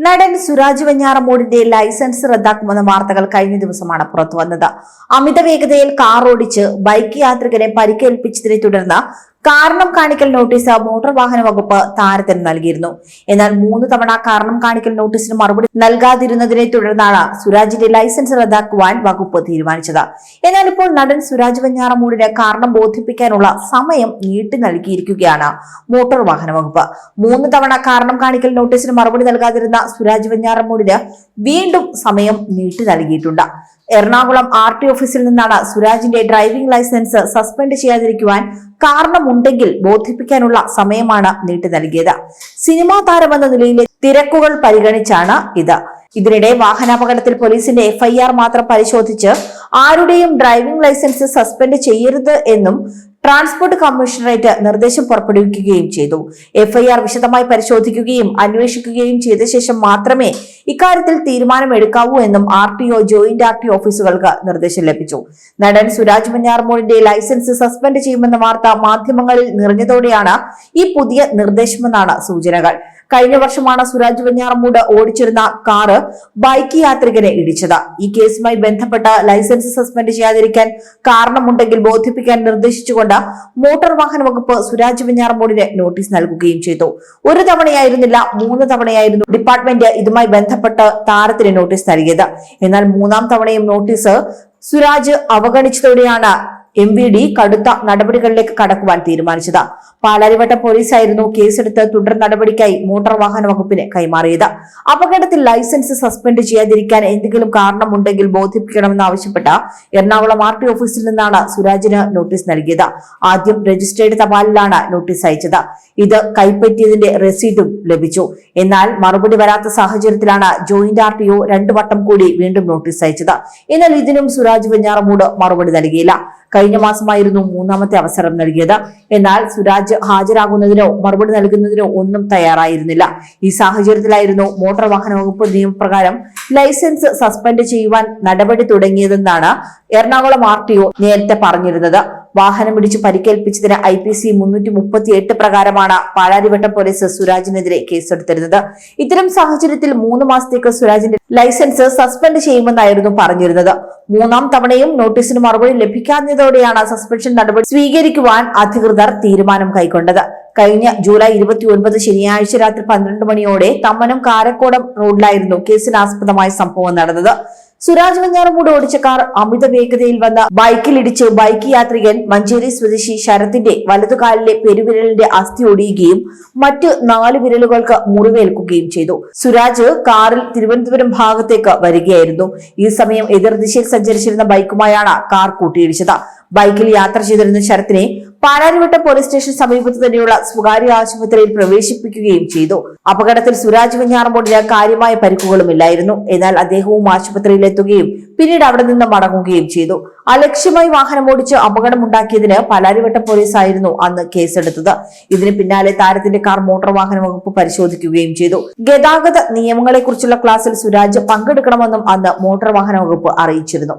നടൻ സുരാജ് വെഞ്ഞാറമൂടിന്റെ ലൈസൻസ് റദ്ദാക്കുമെന്ന വാർത്തകൾ കഴിഞ്ഞ ദിവസമാണ് പുറത്തുവന്നത്. അമിത വേഗതയിൽ കാർ ഓടിച്ച് ബൈക്ക് യാത്രികനെ പരിക്കേൽപ്പിച്ചതിനെ തുടർന്ന് കാരണം കാണിക്കൽ നോട്ടീസ് മോട്ടോർ വാഹന വകുപ്പ് താരത്തിന് നൽകിയിരുന്നു. എന്നാൽ മൂന്ന് തവണ കാരണം കാണിക്കൽ നോട്ടീസിന് മറുപടി നൽകാതിരുന്നതിനെ തുടർന്നാണ് സുരാജിന്റെ ലൈസൻസ് റദ്ദാക്കുവാൻ വകുപ്പ് തീരുമാനിച്ചത്. എന്നാൽ ഇപ്പോൾ നടൻ സുരാജ് വഞ്ഞാറമൂടിന് കാരണം ബോധിപ്പിക്കാനുള്ള സമയം നീട്ടി നൽകിയിരിക്കുകയാണ് മോട്ടോർ വാഹന വകുപ്പ്. മൂന്ന് തവണ കാരണം കാണിക്കൽ നോട്ടീസിന് മറുപടി നൽകാതിരുന്ന സുരാജ് വഞ്ഞാറമൂടിന് വീണ്ടും സമയം നീട്ടി നൽകിയിട്ടുണ്ട്. എറണാകുളം ആർ ടി ഓഫീസിൽ നിന്നാണ് സുരാജിന്റെ ഡ്രൈവിംഗ് ലൈസൻസ് സസ്പെൻഡ് ചെയ്യാതിരിക്കുവാൻ കാരണമുണ്ടെങ്കിൽ ബോധിപ്പിക്കാനുള്ള സമയമാണ് നീട്ടി നൽകിയത്. സിനിമാ താരമെന്ന നിലയിലെ തിരക്കുകൾ പരിഗണിച്ചാണ് ഇത്. ഇതിനിടെ വാഹനാപകടത്തിൽ പോലീസിന്റെ എഫ്ഐആർ മാത്രം പരിശോധിച്ച് ആരുടെയും ഡ്രൈവിംഗ് ലൈസൻസ് സസ്പെൻഡ് ചെയ്യരുത് എന്നും ട്രാൻസ്പോർട്ട് കമ്മീഷണറേറ്റ് നിർദ്ദേശം പുറപ്പെടുവിക്കുകയും ചെയ്തു. എഫ്ഐആർ വിശദമായി പരിശോധിക്കുകയും അന്വേഷിക്കുകയും ചെയ്ത ശേഷം മാത്രമേ ഇക്കാര്യത്തിൽ തീരുമാനമെടുക്കാവൂ എന്നും R T O joint R T ഓഫീസുകൾക്ക് നിർദ്ദേശം ലഭിച്ചു. നടൻ സുരാജ് മഞ്ഞാർമോളിന്റെ ലൈസൻസ് സസ്പെൻഡ് ചെയ്യുമെന്ന വാർത്ത മാധ്യമങ്ങളിൽ നിറഞ്ഞതോടെയാണ് ഈ പുതിയ നിർദ്ദേശമെന്നാണ് സൂചനകൾ. കഴിഞ്ഞ വർഷമാണ് സുരാജ് വെഞ്ഞാറമൂട് ഓടിച്ചിരുന്ന കാറ് ബൈക്ക് യാത്രികനെ ഇടിച്ചത്. ഈ കേസുമായി ബന്ധപ്പെട്ട് ലൈസൻസ് സസ്പെൻഡ് ചെയ്യാതിരിക്കാൻ കാരണമുണ്ടെങ്കിൽ ബോധിപ്പിക്കാൻ നിർദ്ദേശിച്ചുകൊണ്ട് മോട്ടോർ വാഹന വകുപ്പ് സുരാജ് വെഞ്ഞാറമൂടിന് നോട്ടീസ് നൽകുകയും ചെയ്തു. ഒരു തവണയായിരുന്നില്ല മൂന്ന് തവണയായിരുന്നു ഡിപ്പാർട്ട്മെന്റ് ഇതുമായി ബന്ധപ്പെട്ട് താരത്തിന് നോട്ടീസ് നൽകിയത്. എന്നാൽ മൂന്നാം തവണയും നോട്ടീസ് സുരാജ് അവഗണിച്ചതോടെയാണ് എം വി ഡി കടുത്ത നടപടികളിലേക്ക് കടക്കുവാൻ തീരുമാനിച്ചത്. പാലാരിവട്ട പോലീസായിരുന്നു കേസെടുത്ത് തുടർ നടപടിക്കായി മോട്ടോർ വാഹന വകുപ്പിന് കൈമാറിയത്. അപകടത്തിൽ ലൈസൻസ് സസ്പെൻഡ് ചെയ്യാതിരിക്കാൻ എന്തെങ്കിലും കാരണമുണ്ടെങ്കിൽ ബോധിപ്പിക്കണമെന്ന് ആവശ്യപ്പെട്ട എറണാകുളം ആർ ടി ഓഫീസിൽ നിന്നാണ് സുരാജിന് നോട്ടീസ് നൽകിയത്. ആദ്യം രജിസ്ട്രേഡ് തപാലിലാണ് നോട്ടീസ് അയച്ചത്. ഇത് കൈപ്പറ്റിയതിന്റെ രസീതും ലഭിച്ചു. എന്നാൽ മറുപടി വരാത്ത സാഹചര്യത്തിലാണ് ജോയിന്റ് ആർ ടി ഒ രണ്ടു വട്ടം കൂടി വീണ്ടും നോട്ടീസ് അയച്ചത്. എന്നാൽ ഇതിനും സുരാജ് വെഞ്ഞാറമൂട് മറുപടി നൽകിയില്ല. കഴിഞ്ഞ മാസമായിരുന്നു മൂന്നാമത്തെ അവസരം നൽകിയത്. എന്നാൽ സുരാജ് ഹാജരാകുന്നതിനോ മറുപടി നൽകുന്നതിനോ ഒന്നും തയ്യാറായിരുന്നില്ല. ഈ സാഹചര്യത്തിലായിരുന്നു മോട്ടോർ വാഹന വകുപ്പ് നിയമപ്രകാരം ലൈസൻസ് സസ്പെൻഡ് ചെയ്യുവാൻ നടപടി തുടങ്ങിയതെന്നാണ് എറണാകുളം ആർ ടി ഒ നേരത്തെ പറഞ്ഞിരുന്നത്. വാഹനം ഇടിച്ച് പരിക്കേൽപ്പിച്ചതിന് ഐ പി സി മുന്നൂറ്റി മുപ്പത്തി എട്ട് പ്രകാരമാണ് പാലാരിവട്ടം പോലീസ് സുരാജിനെതിരെ കേസെടുത്തിരുന്നത്. ഇത്തരം സാഹചര്യത്തിൽ മൂന്ന് മാസത്തേക്ക് സുരാജിന്റെ ലൈസൻസ് സസ്പെൻഡ് ചെയ്യുമെന്നായിരുന്നു പറഞ്ഞിരുന്നത്. മൂന്നാം തവണയും നോട്ടീസിന് മറുപടി ലഭിക്കാഞ്ഞതോടെയാണ് സസ്പെൻഷൻ നടപടി സ്വീകരിക്കുവാൻ അധികൃതർ തീരുമാനം കൈക്കൊണ്ടത്. കഴിഞ്ഞ ജൂലൈ ഇരുപത്തി ഒൻപത് ശനിയാഴ്ച രാത്രി പന്ത്രണ്ട് മണിയോടെ തമ്മനം കാരക്കോടം റോഡിലായിരുന്നു കേസിനാസ്പദമായ സംഭവം നടന്നത്. സുരാജ് വെഞ്ഞാറമൂട് ഓടിച്ച കാർ അമിത വേഗതയിൽ വന്ന ബൈക്കിലിടിച്ച് ബൈക്ക് യാത്രികൻ മഞ്ചേരി സ്വദേശി ശരത്തിന്റെ വലതുകാലിലെ പെരുവിരലിന്റെ അസ്ഥി ഒടിയുകയും മറ്റ് നാല് വിരലുകൾക്ക് മുറിവേൽക്കുകയും ചെയ്തു. സുരാജ് കാറിൽ തിരുവനന്തപുരം ഭാഗത്തേക്ക് വരികയായിരുന്നു. ഈ സമയം എതിർദിശയിൽ സഞ്ചരിച്ചിരുന്ന ബൈക്കുമായാണ് കാർ കൂട്ടിയിടിച്ചത്. ബൈക്കിൽ യാത്ര ചെയ്തിരുന്ന ശരത്തിനെ പാലാരിവട്ടം പോലീസ് സ്റ്റേഷൻ സമീപത്ത് തന്നെയുള്ള സ്വകാര്യ ആശുപത്രിയിൽ പ്രവേശിപ്പിക്കുകയും ചെയ്തു. അപകടത്തിൽ സുരാജ് വെഞ്ഞാറമ്പോടിന് കാര്യമായ പരിക്കുകളുമില്ലായിരുന്നു എന്നാൽ അദ്ദേഹവും ആശുപത്രിയിലെത്തുകയും പിന്നീട് അവിടെ നിന്ന് മടങ്ങുകയും ചെയ്തു. അലക്ഷ്യമായി വാഹനം ഓടിച്ച് അപകടമുണ്ടാക്കിയതിന് പാലാരിവട്ടം പോലീസ് ആയിരുന്നു അന്ന് കേസെടുത്തത്. ഇതിന് പിന്നാലെ താരത്തിന്റെ കാർ മോട്ടോർ വാഹന വകുപ്പ് പരിശോധിക്കുകയും ചെയ്തു. ഗതാഗത നിയമങ്ങളെക്കുറിച്ചുള്ള ക്ലാസ്സിൽ സുരാജ് പങ്കെടുക്കണമെന്നും അന്ന് മോട്ടോർ വാഹന വകുപ്പ് അറിയിച്ചിരുന്നു.